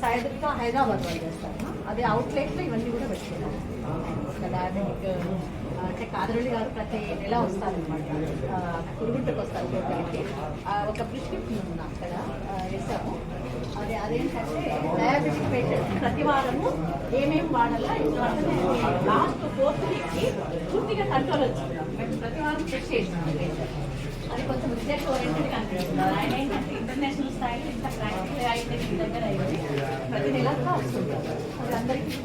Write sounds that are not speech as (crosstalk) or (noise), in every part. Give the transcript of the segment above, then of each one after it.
సాయిదుర్గా హైదరాబాద్ వాళ్ళు చేస్తారు అదే అవుట్లెట్లో ఇవన్నీ కూడా పెట్టుకున్నాం దానికి అంటే కాదరళి గారు ప్రతి నెల వస్తారనమాట కురుగుంటకు వస్తారు కోటకి ఒక ప్రిస్క్రిప్షన్ ఉంది అక్కడ వేసాము అది అదేంటంటే డయాబెటిక్ పేషెంట్ ప్రతి వారము ఏమేమి వాడాలా ఇంతవరకు లాస్ట్ ఫోర్త్ వీక్కి పూర్తిగా కంట్రోల్ వచ్చింది. ప్రతి అది కొంచెం రిజల్ట్ ఓరియంటెడ్ కనిపిస్తుంది ఆయన ఏంటంటే ఇంటర్నేషనల్ స్థాయిలో ఇంత ప్రాక్టికల్ అయితే మీ దగ్గర ప్రతి నెల అది అందరికీ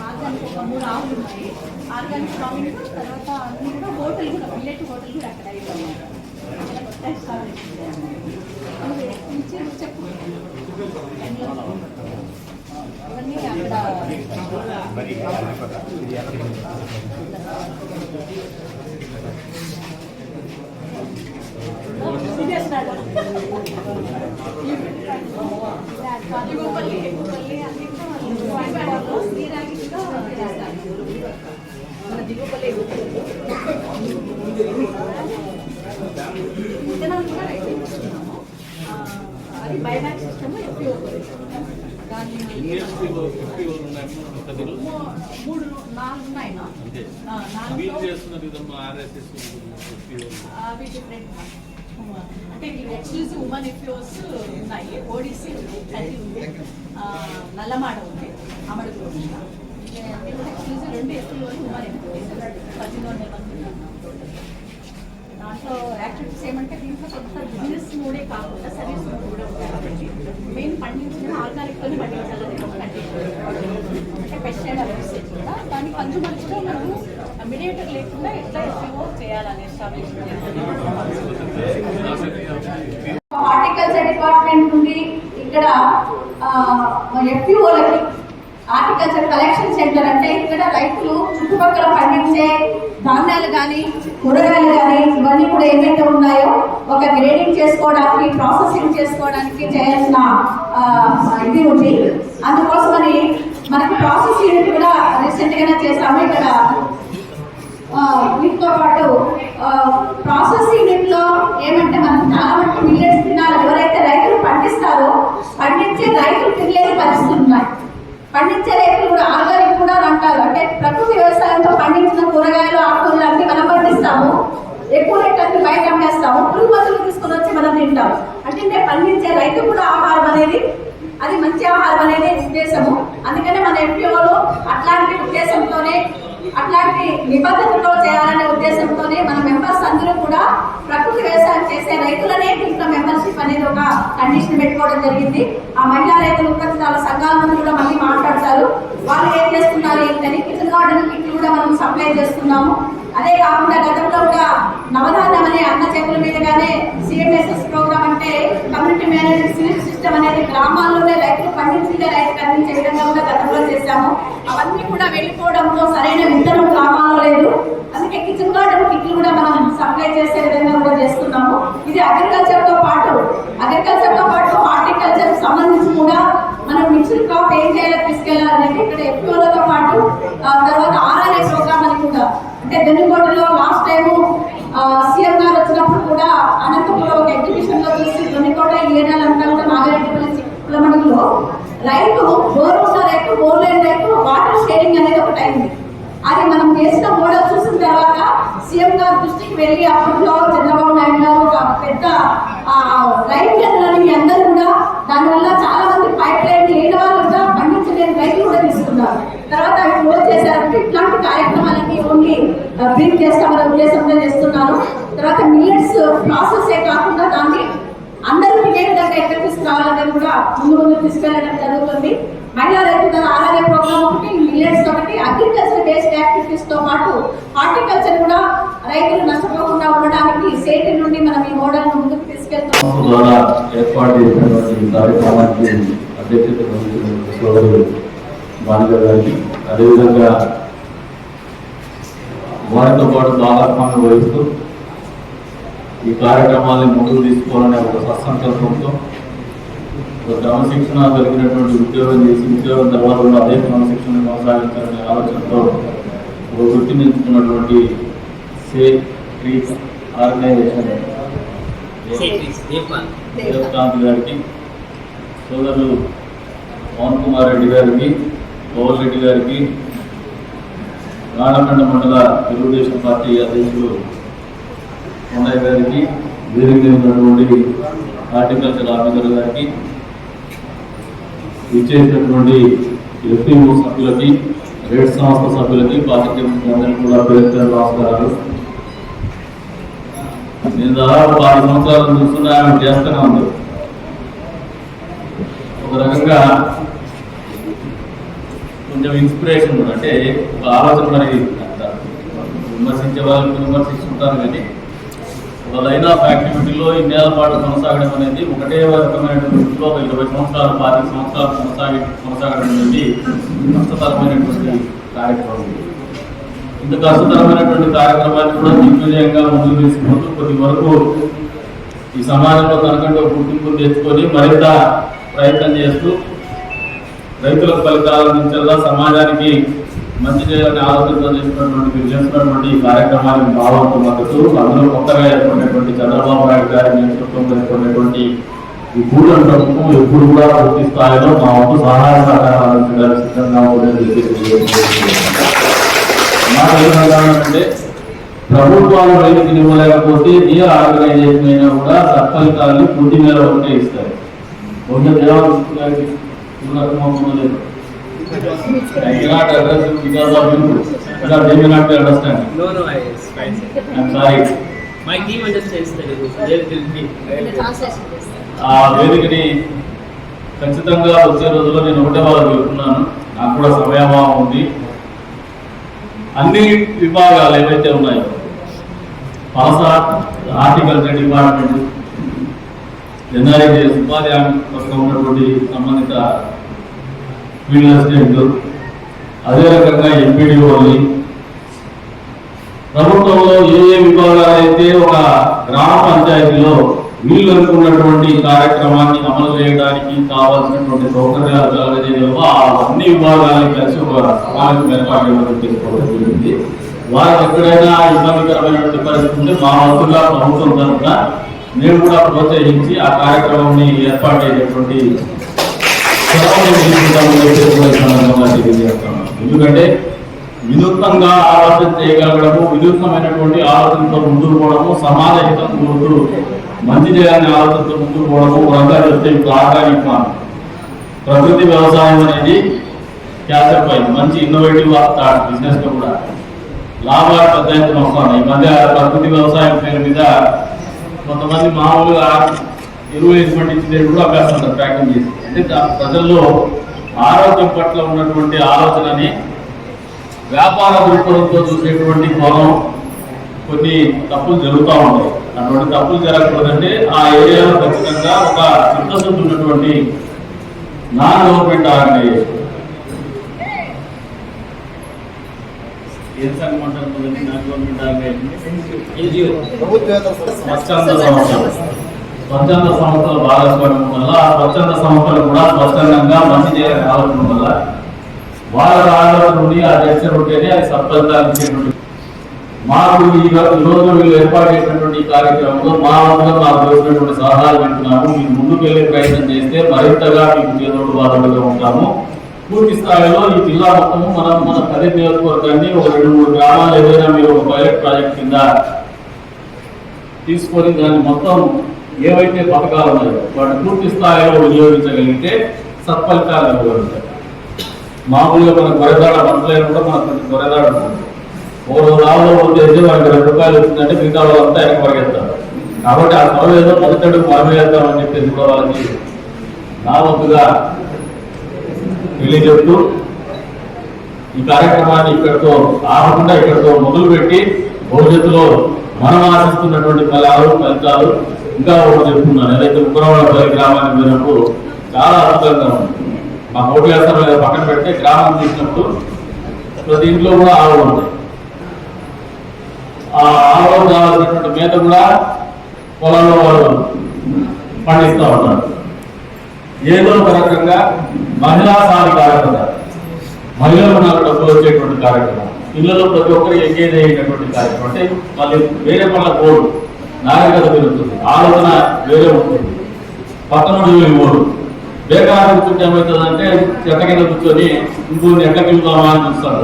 ఆర్గానిక్ ఒక మూడు ఆవులు ఉన్నాయి ఆర్గానిక్ ఫార్మింగ్ తర్వాత అన్ని కూడా హోటల్ కూడా విలేజ్ హోటల్ కూడా అక్కడ అయిపోయింది కొత్త చెప్పు అది బయోమాక్ సిస్టమ్ ఎఫ్పిఓ మూడు నాలుగు అంటే ఎక్స్క్లూజివ్ ఉమెన్ ఎఫ్యూస్ ఉన్నాయి ఉంది ఉంది నల్లమాడ ఉంది అమడుగు ఎక్స్క్లూజివ్ రెండు ఎఫ్యూలు ఉమెన్ ఎఫ్యూస్ పద్దెనిమిది వందల మంది దాంట్లో యాక్టివిటీస్ ఏమంటే దీంట్లో కొంత బిజినెస్ మూడే కాకుండా సర్వీస్ మూడు కూడా ఉంటాయి కాబట్టి మెయిన్ పండించిన ఆర్గానిక్తోనే పండించాలని ఒక అంటే పెస్టైడ్ అవేర్స్ కూడా దాని కన్జ్యూమర్ కూడా మనము మీడియేటర్ లేకుండా ఎట్లా ఎస్ఈఓ చేయాలని ఎస్టాబ్లిష్ హార్టికల్చర్ డిపార్ట్మెంట్ నుండి ఇక్కడ ఎఫ్పిఓలకి హార్టికల్చర్ కలెక్షన్ సెంటర్ అంటే ఇక్కడ రైతులు చుట్టుపక్కల పండించే ధాన్యాలు కానీ కూరగాయలు కానీ ఇవన్నీ కూడా ఏమైతే ఉన్నాయో ఒక గ్రేడింగ్ చేసుకోవడానికి ప్రాసెసింగ్ చేసుకోవడానికి చేయాల్సిన ఇది ఉంది. అందుకోసమని మనకి ప్రాసెస్ యూనిట్ కూడా రీసెంట్ గానే చేసాము ఇక్కడ. వీటితో పాటు ప్రాసెస్ యూనిట్లో ఏమంటే మనం చాలా మంది మిల్లెట్స్ తినాలి. ఎవరైతే రైతులు పండిస్తారో పండించే రైతులు తినలేని పరిస్థితులు ఉన్నాయి. పండించే రైతులు కూడా ఆర్గానిక్ కూడా అంటారు. అంటే ప్రకృతి వ్యవసాయంతో పండించిన కూరగాయలు ఆకుకూరలు అన్ని మనం పండిస్తాము. ఎక్కువ రేట్ అన్ని బయట అమ్మేస్తాము. పురుగు మందులు తీసుకొని వచ్చి మనం తింటాము. అంటే పండించే రైతు కూడా ఆహారం అనేది అది మంచి ఆహారం అనేది ఉద్దేశము. అందుకనే మన ఎంపీఓలు అట్లాంటి ఉద్దేశంతోనే అట్లాంటి నిబంధనలు చేయాలనే ఉద్దేశంతోనే మన మెంబర్స్ అందరూ కూడా ప్రకృతి వ్యవసాయం చేసే రైతులనే దీంట్లో మెంబర్షిప్ అనేది ఒక కండిషన్ పెట్టుకోవడం జరిగింది. ఆ మహిళా రైతులు ఉత్పత్తిదారుల సంఘాల నుండి కూడా మళ్ళీ మాట్లాడతారు. వాళ్ళు ఏం చేస్తున్నారు ఏంటని కిచెన్ గార్డెన్ కిట్లు కూడా మనం సప్లై చేస్తున్నాము. అదే కాకుండా గతంలో కూడా నవధాన్యం అనే అన్న చేతుల మీదుగానే సిఎంఎస్ఎస్ ప్రోగ్రామ్ అంటే కమ్యూనిటీ మేనేజ్మెంట్ సివిల్ సిస్టమ్ అనేది గ్రామాల్లోనే రైతులు పండించిందే రైతుకు అందించే విధంగా కూడా గతంలో చేశాము. అవన్నీ కూడా వెళ్ళిపోవడంతో సరైన విత్తనం గ్రామాల్లో లేదు. అందుకే కిచెన్ గార్డెన్ కిట్లు కూడా మనం సప్లై చేసే విధంగా కూడా చేస్తున్నాము. ఇది అగ్రికల్చర్తో పాటు అగ్రికల్చర్తో పాటు హార్టికల్చర్ సంబంధించి కూడా మనం మిక్స్డ్ క్రాప్ ఏం చేయాలో తీసుకెళ్ళాలంటే ఇక్కడ ఎఫ్ఓలతో పాటు తర్వాత ఆర్ఆర్ఏ ప్రోగ్రామ్ అని కూడా అంటే వెన్నుకోటలో లాస్ట్ టైము సీఎం గారు వచ్చినప్పుడు కూడా అనంతపురం ఒక ఎగ్జిబిషన్లో చూసి వెన్నుకోట ఈ ఏరియాలంతా కూడా నాగారెడ్డిపల్లి రైతు బోర్ ఉన్న రైతు బోర్ లేని రైతు వాటర్ షేరింగ్ అనేది ఒకటి అయింది. అది మనం చేసిన మోడల్ చూసిన తర్వాత సీఎం గారి దృష్టికి వెళ్ళి అప్పట్లో చంద్రబాబు నాయుడు గారు ఒక పెద్ద రైతులని మీ అందరూ కూడా దానివల్ల చాలా మంది పైప్ లైన్ లేని వాళ్ళు కూడా పండించలేని రైతులు కూడా తీసుకున్నారు. తర్వాత అవి క్లోజ్ చేశారంటే ఇట్లాంటి కార్యక్రమాలన్నీ ఓన్లీ బ్రీఫ్ చేస్తామనే ఉద్దేశంతో చేస్తున్నారు. తర్వాత మిల్లెట్స్ ప్రాసెస్ ఏ కాకుండా దాన్ని అందరూ తినే విధంగా ఎక్కడ తీసుకురావాలనేది కూడా ముందు ముందు తీసుకెళ్ళడం జరుగుతుంది. మహిళా రైతుల ఆరోగ్య ప్రోగ్రామ్ ఒకటి మిల్లెట్స్ ఒకటి అగ్రికల్చర్ బేస్డ్ యాక్టివిటీస్తో పాటు హార్టికల్చర్ కూడా రైతులు నష్టపోకుండా ఉండడానికి సేటి నుండి మనం ఈ మోడల్ ముందుకు తీసుకెళ్తాం ఏర్పాటు చేసినటువంటి కార్యక్రమానికి అధ్యక్షత సోదరుడు భానుగారు గారికి అదేవిధంగా వారితో పాటు భాగస్వామ్యం వహిస్తూ ఈ కార్యక్రమాన్ని ముందుకు తీసుకోవాలనే ఒక సత్సంకల్పంతో ఒక క్రమశిక్షణ కలిగినటువంటి ఉద్యోగం చేసి ఉద్యోగం తర్వాత కూడా అదే క్రమశిక్షణ కొనసాగించాలనే ఆలోచనతో ఒక వృత్తిని ఎంచుకున్నటువంటి సే ఆర్గనైజేషన్ దేవకాంత్ గారికి సోదరులు పవన్ కుమార్ రెడ్డి గారికి పవన్ రెడ్డి గారికి రాణకొండ మండల తెలుగుదేశం పార్టీ అధ్యక్షులు అన్నయ్య గారికి వేదిక ఉన్నటువంటి హార్టికల్చర్ ఆఫీసర్ గారికి ఇచ్చేసినటువంటి ఎఫ్ఈఓ సభ్యులకి రేడ్ సంస్థ సభ్యులకి పార్టీ కూడా పేరు పేరు నమస్కారాలు. నేను దాదాపు ఆరు సంవత్సరాలు చూస్తున్నా ఆమె చేస్తూనే ఉంది. ఒక రకంగా కొంచెం ఇన్స్పిరేషన్ అంటే ఒక ఆలోచన మరి విమర్శించే వాళ్ళు విమర్శిస్తుంటారు కానీ ఒక లైన్ ఆఫ్ యాక్టివిటీలో ఈ పాటు కొనసాగడం అనేది ఒకటే రకమైనటువంటి ఒక ఇరవై సంవత్సరాలు పాతి సంవత్సరాలు కొనసాగి కొనసాగడం అనేది కష్టతరమైనటువంటి కార్యక్రమం. ఇంత కష్టతరమైనటువంటి కార్యక్రమాన్ని కూడా దిగ్విజయంగా ముందుకు తీసుకుంటూ కొద్ది వరకు ఈ సమాజంలో తనకంటే ఒక గుర్తింపు తెచ్చుకొని మరింత ప్రయత్నం చేస్తూ రైతులకు ఫలితాలు అందించేలా సమాజానికి మంచి చేయాలని ఆలోచనతో చేసినటువంటి మీరు చేస్తున్నటువంటి ఈ కార్యక్రమానికి భావంతో మద్దతు అందులో కొత్తగా ఏర్పడినటువంటి చంద్రబాబు నాయుడు గారి నేతృత్వంలో ఏర్పడినటువంటి ఈ కూటమి ప్రభుత్వం ఎప్పుడు కూడా పూర్తి స్థాయిలో మా వంతు సహాయ సహకారాలు అందించడానికి సిద్ధంగా ఉందని మాట ప్రభుత్వాలు రైతుకి ఇవ్వలేకపోతే ఏ ఆర్గనైజేషన్ అయినా కూడా సత్ఫలితాన్ని పూర్తి మేర ఉంటే ఇస్తారు బహుశా దేవాలయం గారికి ఉన్నతమవుతుందో I cannot address it because of you, because they may not be understanding. No, no, I, I said. I'm sorry. My team understands Telugu, so they will be. ఆ వేదికని ఖచ్చితంగా వచ్చే రోజుల్లో నేను ఒకటే వాళ్ళకి చెప్తున్నాను నాకు కూడా సమయాభావం ఉంది అన్ని విభాగాలు ఏవైతే ఉన్నాయో పలస హార్టికల్చర్ డిపార్ట్మెంట్ ఎన్ఆర్ఐజెస్ ఉపాధి హామీ పథకం ఉన్నటువంటి సంబంధిత ఫీల్డ్ అసిస్టెంట్ అదే రకంగా ఎంపీడీఓని ప్రభుత్వంలో ఏ ఏ విభాగాలు అయితే ఒక గ్రామ పంచాయతీలో వీళ్ళు అనుకున్నటువంటి కార్యక్రమాన్ని అమలు చేయడానికి కావాల్సినటువంటి సౌకర్యాలు కలగజేయడంలో ఆ అన్ని విభాగాలను కలిసి ఒక సమావేశం ఏర్పాటు చేసుకోవడం జరిగింది. వారికి ఎక్కడైనా ఇబ్బందికరమైనటువంటి పరిస్థితి ఉంటే మా వంతుగా ప్రభుత్వం తరఫున మేము కూడా ప్రోత్సహించి ఆ కార్యక్రమాన్ని ఏర్పాటు చేసేటువంటి చొరవని తీసుకుంటామని చెప్పేసి కూడా ఈ సందర్భంగా తెలియజేస్తున్నాను. (laughs) ఎందుకంటే వినూత్నంగా ఆలోచన చేయగలగడము వినూత్నమైనటువంటి ఆలోచనతో ముందుకు పోవడము సమాజ హితం మంచి చేయాలనే ఆలోచనతో ముందుకు పోవడము రంగా చెప్తే ఇప్పుడు ఆర్గానిక్ ఫార్మ్ ప్రకృతి వ్యవసాయం అనేది క్యాచప్ అయింది. మంచి ఇన్నోవేటివ్ థాట్ బిజినెస్లో కూడా. లాభాలు పెద్ద ఎత్తున వస్తున్నాయి ఈ మధ్య ప్రకృతి వ్యవసాయం పేరు మీద కొంతమంది మామూలుగా ఎరువు వేసి పండించిన కూడా అభ్యాసం ప్యాకింగ్ చేసి. దా- ప్రజల్లో ఆరోగ్యం పట్ల ఉన్నటువంటి ఆలోచనని వ్యాపార దృక్పథంతో చూసేటువంటి కోణం కొన్ని తప్పులు జరుగుతూ ఉంటాయి. అటువంటి తప్పులు జరగకూడదంటే ఆ ఏరియాలో ఖచ్చితంగా ఒక చిత్తశుద్ధి ఉన్నటువంటి non government organisation non government organisation. స్వచ్ఛంద సంస్థలు బాధపడటం భాగస్వామ్యం వల్ల ఆ స్వచ్ఛంద సంస్థలు కూడా స్వచ్ఛందంగా మంచి చేయాలని కావడం వల్ల వాళ్ళ ఆలోచన నుండి ఆ చర్చ ఉంటేనే అది సఫలితాన్ని మాకు ఈ రోజు వీళ్ళు ఏర్పాటు చేసినటువంటి కార్యక్రమంలో మా వద్ద మాకు తెలిసినటువంటి సలహాలు వింటున్నాము. మీరు ముందుకు వెళ్ళే ప్రయత్నం చేస్తే మరింతగా మీకు చేదోడు బాధలుగా ఉంటాము. పూర్తి స్థాయిలో ఈ జిల్లా మొత్తము మనం మన పది నియోజకవర్గాన్ని ఒక రెండు మూడు గ్రామాలు ఏదైనా మీరు ఒక పైలట్ ప్రాజెక్ట్ కింద తీసుకొని దాన్ని మొత్తం ఏవైతే పథకాలు ఉన్నాయో వాటిని పూర్తి స్థాయిలో వినియోగించగలిగితే సత్ఫలితాలు అనుభవించాలి మామూలుగా మన గొర్రెదాడ పంటలేదు కూడా మనకు కొంచెం ఉంటుంది. ఓ రావులో వచ్చేసి వాళ్ళకి రెండు రూపాయలు వచ్చిందంటే మిగతా వాళ్ళంతా వెనక పరిగెత్తారు. కాబట్టి ఆ త్వరలో ఏదో మొదటడు మనమే వేద్దామని చెప్పేసి కూడా వాళ్ళకి నా వంతుగా చెప్తూ ఈ కార్యక్రమాన్ని ఇక్కడితో ఆగకుండా ఇక్కడితో మొదలుపెట్టి భవిష్యత్తులో మనం ఆశిస్తున్నటువంటి ఫలాలు ఫలితాలు ఇంకా ఒకటి చెప్తున్నాను ఏదైతే ఉగ్రవాడపల్లి గ్రామానికి పోయినప్పుడు చాలా అద్భుతంగా ఉంది మా ఓటు వేస్తాం పక్కన పెడితే గ్రామం తీసినప్పుడు ప్రతి ఇంట్లో కూడా ఆవులు ఉంటాయి. ఆ ఆవులు కావాల్సినటువంటి మేత కూడా పొలంలో వాళ్ళు పండిస్తూ ఉంటారు. ఏదో ఒక రకంగా మహిళా సాధికారత మహిళలు నాకు డబ్బులు వచ్చేటువంటి కార్యక్రమం. ఇళ్ళలో ప్రతి ఒక్కరు ఎంగేజ్ అయ్యేటటువంటి కార్యక్రమం. అంటే వాళ్ళు వేరే పనుల కోరు నాగరికత పెరుగుతుంది ఆలోచన వేరే ఉంటుంది. పక్కన ఇవ్వడు బేకారు కూర్చుంటే ఏమవుతుందంటే చెట్ల కింద కూర్చొని ఇంకొన్ని ఎక్కడికి వెళ్తామా అని చూస్తారు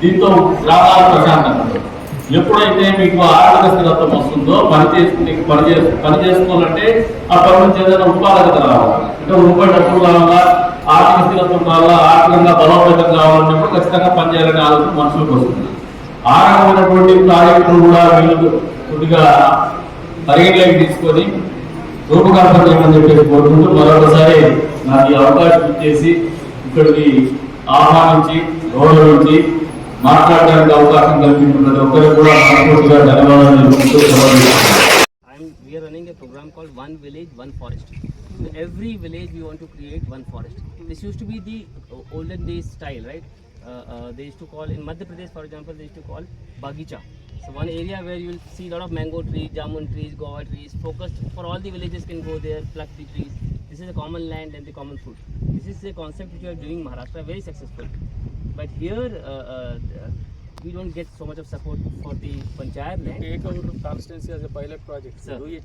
దీంతో గ్రామాలు ప్రశాంతంగా ఎప్పుడైతే మీకు ఆర్థిక స్థిరత్వం వస్తుందో పని చేసుకుని పని చేసు పని చేసుకోవాలంటే ఆ పని నుంచి ఏదైనా ఉత్పాదకత రావాలి. అంటే రూపాయి డబ్బులు కావాలా ఆర్థిక స్థిరత్వం కావాలా ఆర్థికంగా బలోపేతం కావాలన్నప్పుడు ఖచ్చితంగా పనిచేయాలనే ఆలోచన మనుషులకు వస్తుంది. ఆ రకమైనటువంటి ప్రాజెక్టులు కూడా వీళ్ళు కొద్దిగా పరిగణలోకి తీసుకొని రూపకల్పన చేయమని చెప్పేసి కోరుకుంటూ మరొకసారి నాకు ఈ అవకాశం ఇచ్చేసి ఇక్కడికి ఆహ్వానించి గౌరవించి మాట్లాడడానికి అవకాశం కల్పించిన ప్రతి ఒక్కరికి కూడా మనస్ఫూర్తిగా ధన్యవాదాలు తెలుపుకుంటూ సెలవు తీసుకుంటున్నాను. I'm, we are running a program called One Village, One Forest. So every village we want to create one forest. This used to be the uh, olden days style, right? Uh, uh, they used to call in Madhya Pradesh, for example, they used to call bagicha. So one area where you will see a lot of mango trees, jamun trees, guava trees, focused for all the villages can go there, pluck the trees. This is a common land and the common food. This is a concept which we are doing in Maharashtra, very successful. But here, uh, uh, we don't get so much of support for the panchayat land. take our constituency as a pilot project. Sir. Do it.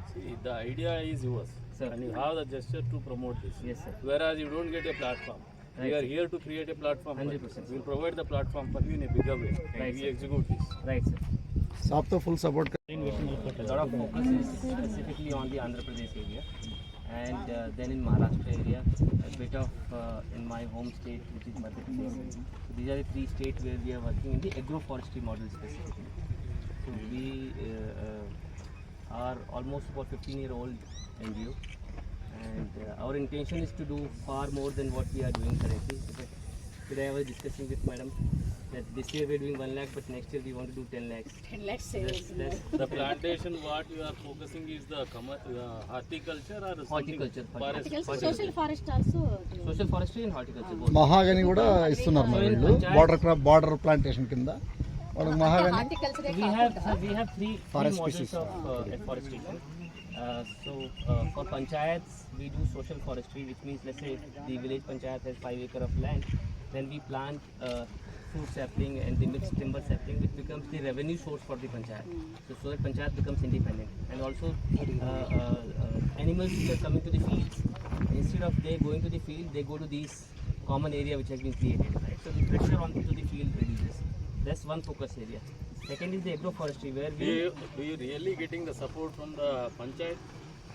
See, the idea is yours, sir. and you have the gesture to promote this. Yes, sir. Whereas you don't get a platform. Right, we are sir. here to create a platform. Hundred percent. We'll provide the platform for you in a bigger way, and we sir. execute this. Right, sir. So, आप full support A lot of focus is specifically on the Andhra Pradesh area, and uh, then in Maharashtra area, a bit of uh, in my home state, which is Madhya Pradesh. So these are the three states where we are working in the agroforestry model specifically. So we uh, uh, are almost about 15 year old NGO, and uh, our intention is to do far more than what we are doing currently. Today I was discussing with madam that this year we are doing 1 lakh, but next year we want to do 10 lakhs. Let's That's, that's The plantation, what you are focusing is the uh, horticulture or something? Horticulture, Forest- social forest also social forestry and horticulture both. Mahogany కూడా ఇస్తున్నారు మరి వీళ్ళు border crop border plantation కింద Or We have we have three, three Forest models species. of uh, afforestation. Uh, so uh, for panchayats, we do social forestry, which means let's say the village panchayat has five acre of land, then we plant uh, fruit sapling and the mixed timber sapling, which becomes the revenue source for the panchayat. So so that panchayat becomes independent, and also uh, uh, uh, animals which are coming to the fields, instead of they going to the field, they go to these common area which has been created. Right? So the pressure on to the field reduces. That's one focus area. Second is the agroforestry where we... Do you, do you really getting the support from the panchayat?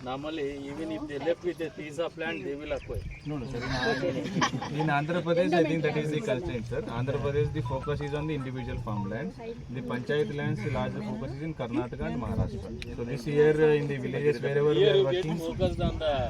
Normally, even if they left with a of land, they will acquire. No, no, sir. In, Andhra Pradesh, I think that is the constraint, sir. Andhra Pradesh, the focus is on the individual farmlands. The panchayat lands, the larger focus is in Karnataka and Maharashtra. So this year, uh, in the villages wherever we are working, focused on the